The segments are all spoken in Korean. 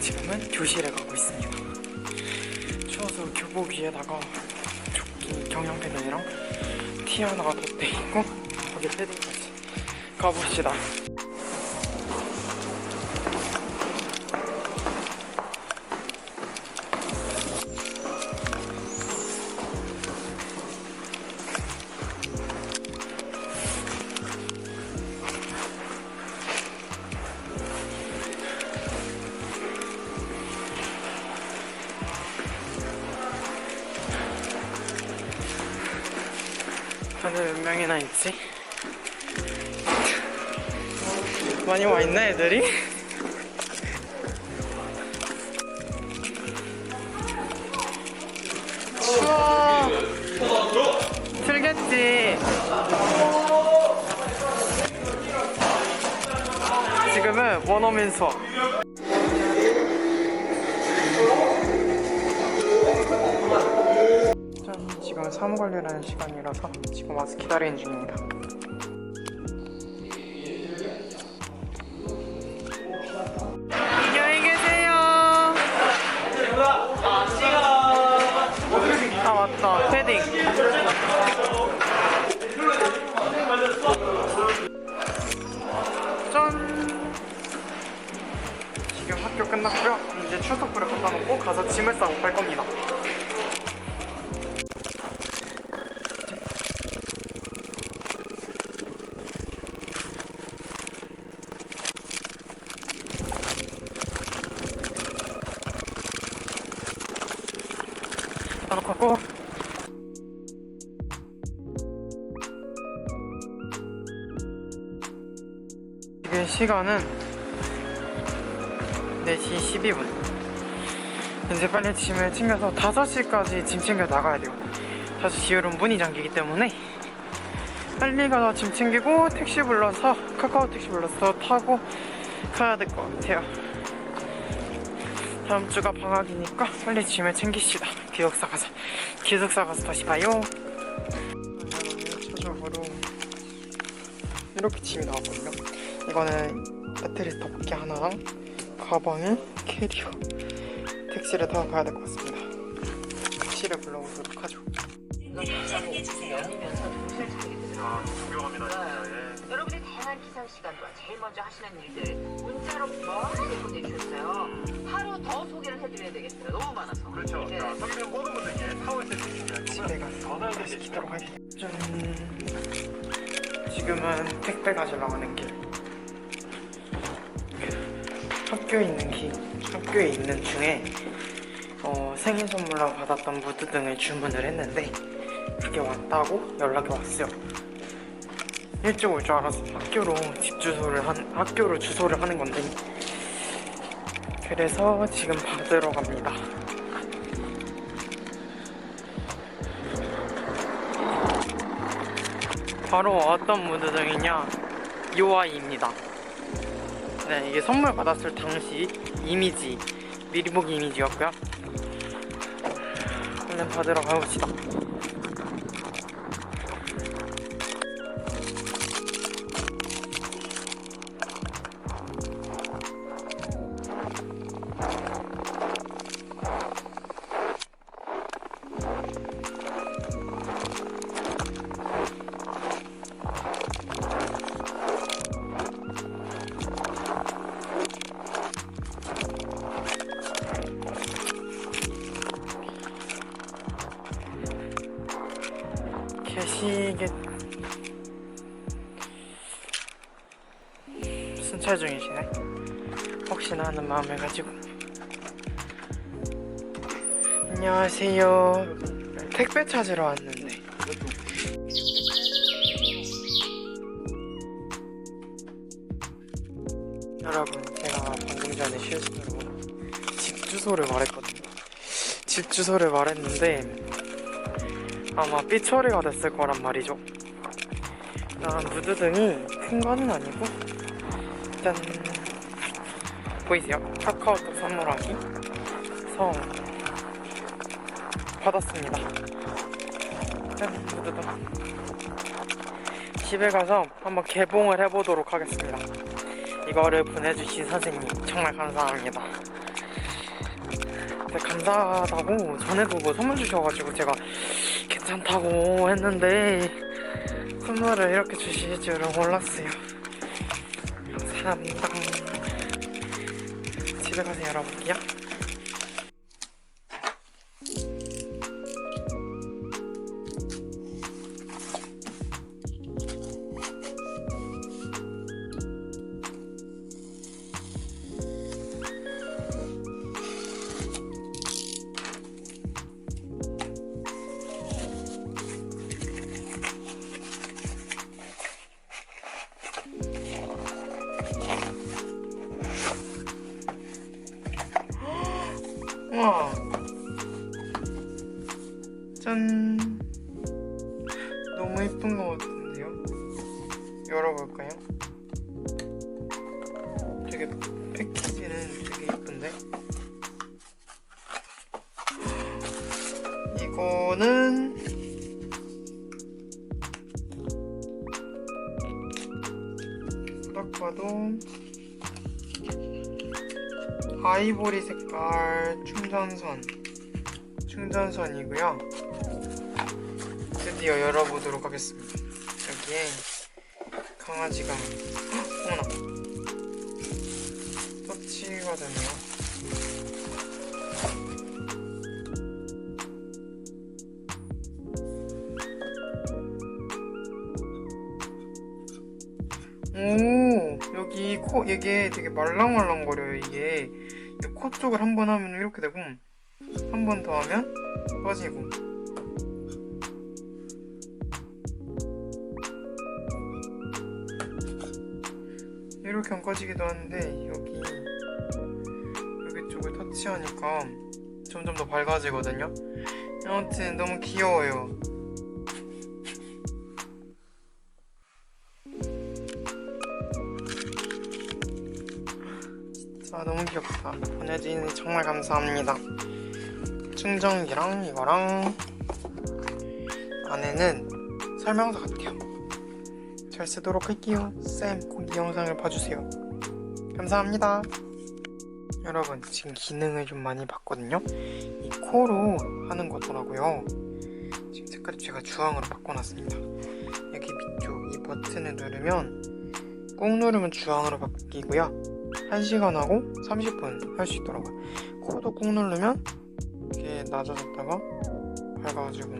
지금은 교실에 가고 있습니다. 추워서 교복 위에다가 조끼 경량 패딩이랑 티 하나가 덧대 있고 거기에 패딩까지 가봅시다. 다들 몇 명이나 있지? 많이 와 있네 애들이? 추워 틀겠지 지금은 원어민 수업 사무 관리라는 시간이라서 지금 와서 기다리는 중입니다. 안녕히 계세요. 아 맞다, 패딩. 짠. 지금 학교 끝났고요. 이제 출석부를 갖다 놓고 가서 짐을 싸고 갈 겁니다. 다 놓고. 지금 시간은 4시 12분. 이제 빨리 짐을 챙겨서 5시까지 짐 챙겨 나가야 돼요. 5시 이후로는 문이 잠기기 때문에. 빨리 가서 짐 챙기고 택시 불러서 카카오 택시 불러서 타고 가야 될 것 같아요 다음 주가 방학이니까 빨리 짐을 챙기시다. 기숙사 가서 기숙사 가서 다시 봐요. 최적으로 이렇게 짐이 나왔거든요. 이거는 배터리 덮개 하나랑 가방에 캐리어 택시를 타고 가야 될 것 같습니다. 택시를 불러보도록 하죠. 먼저 하시는 일들 문자로 많이 보내주셨어요. 하루 더 소개를 해드려야 되겠어요. 너무 많아서. 그렇죠. 네. 자, 성경 모든 분들께 세트 준비하시고요. 집에 가서 전화를 다시 드리겠습니다. 기다려 가야겠다. 짠. 지금은 택배 가지러 가는 길. 학교에 있는 길, 학교에 있는 중에 어, 생일 선물로 받았던 무드 등을 주문을 했는데 그게 왔다고 연락이 왔어요. 일찍 올 줄 알았어. 학교로 집 주소를 한 학교로 주소를 하는 건데 그래서 지금 받으러 갑니다. 바로 어떤 무드등이냐 UI입니다 네 이게 선물 받았을 당시 이미지 미리 보기 이미지였고요 얼른 받으러 가봅시다 계시겠 순찰 중이시네? 혹시나 하는 마음을 가지고. 안녕하세요. 택배 찾으러 왔는데. 여러분 제가 방금 전에 실수로 집 주소를 말했거든요. 집 주소를 말했는데 아마 삐 처리가 됐을 거란 말이죠. 일단 무드등이 큰 거는 아니고 일단 보이세요? 카카오톡 선물하기 성 받았습니다. 짠 무드등 집에 가서 한번 개봉을 해보도록 하겠습니다. 이거를 보내주신 선생님 정말 감사합니다. 근데 감사하다고 전에도 뭐 선물 주셔가지고 제가 괜찮다고 했는데 선물을 이렇게 주실 줄은 몰랐어요. 감사합니다. 집에 가서 열어볼게요. 너무 예쁜 것 같은데요? 열어볼까요? 되게 패키지는 되게 예쁜데? 이거는 딱 봐도 아이보리 색깔 충전선 충전선이고요 드디어 열어보도록 하겠습니다. 여기에 강아지가 헉, 어머나. 터치가 되네요. 오 여기 코 이게 되게 말랑말랑거려요 이게. 이코 쪽을 한 번 하면 이렇게 되고 한 번 더 하면 빠지고 이렇게 안 꺼지기도 하는데 여기 여기 쪽을 터치하니까 점점 더 밝아지거든요. 아무튼 너무 귀여워요. 아 너무 귀엽다. 보내주신 정말 감사합니다. 충전기랑 이거랑 안에는 설명서 같아요 잘 쓰도록 할게요. 쌤 꼭 이 영상을 봐주세요. 감사합니다. 여러분 지금 기능을 좀 많이 봤거든요. 이 코로 하는 거더라고요? 지금 색깔이 제가 주황으로 바꿔놨습니다. 여기 밑쪽 이 버튼을 누르면 꾹 누르면 주황으로 바뀌고요. 1시간 하고 30분 할 수 있더라고요. 코도 꾹 누르면 이렇게 낮아졌다가 밝아지고.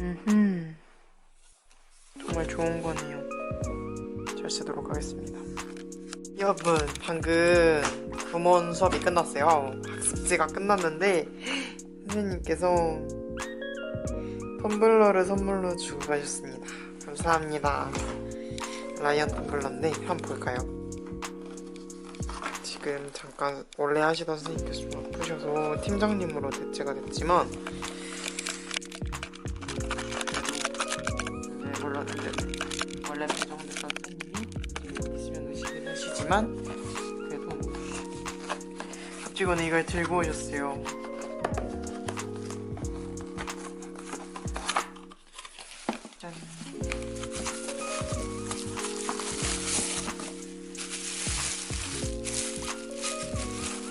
음흠. 정말 좋은 거네요. 잘 쓰도록 하겠습니다. 여러분, 방금 구몬 수업이 끝났어요. 학습지가 끝났는데, 선생님께서 텀블러를 선물로 주고 가셨습니다. 감사합니다. 라이언 텀블러인데, 한번 볼까요? 지금 잠깐 원래 하시던 선생님께서 좀 아프셔서 팀장님으로 대체가 됐지만 갑자기 이걸 들고 오셨어요. 짠.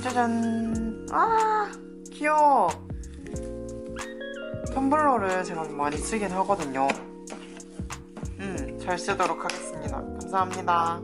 짜잔. 아 귀여워. 텀블러를 제가 많이 쓰긴 하거든요. 음잘 쓰도록 하겠습니다. 감사합니다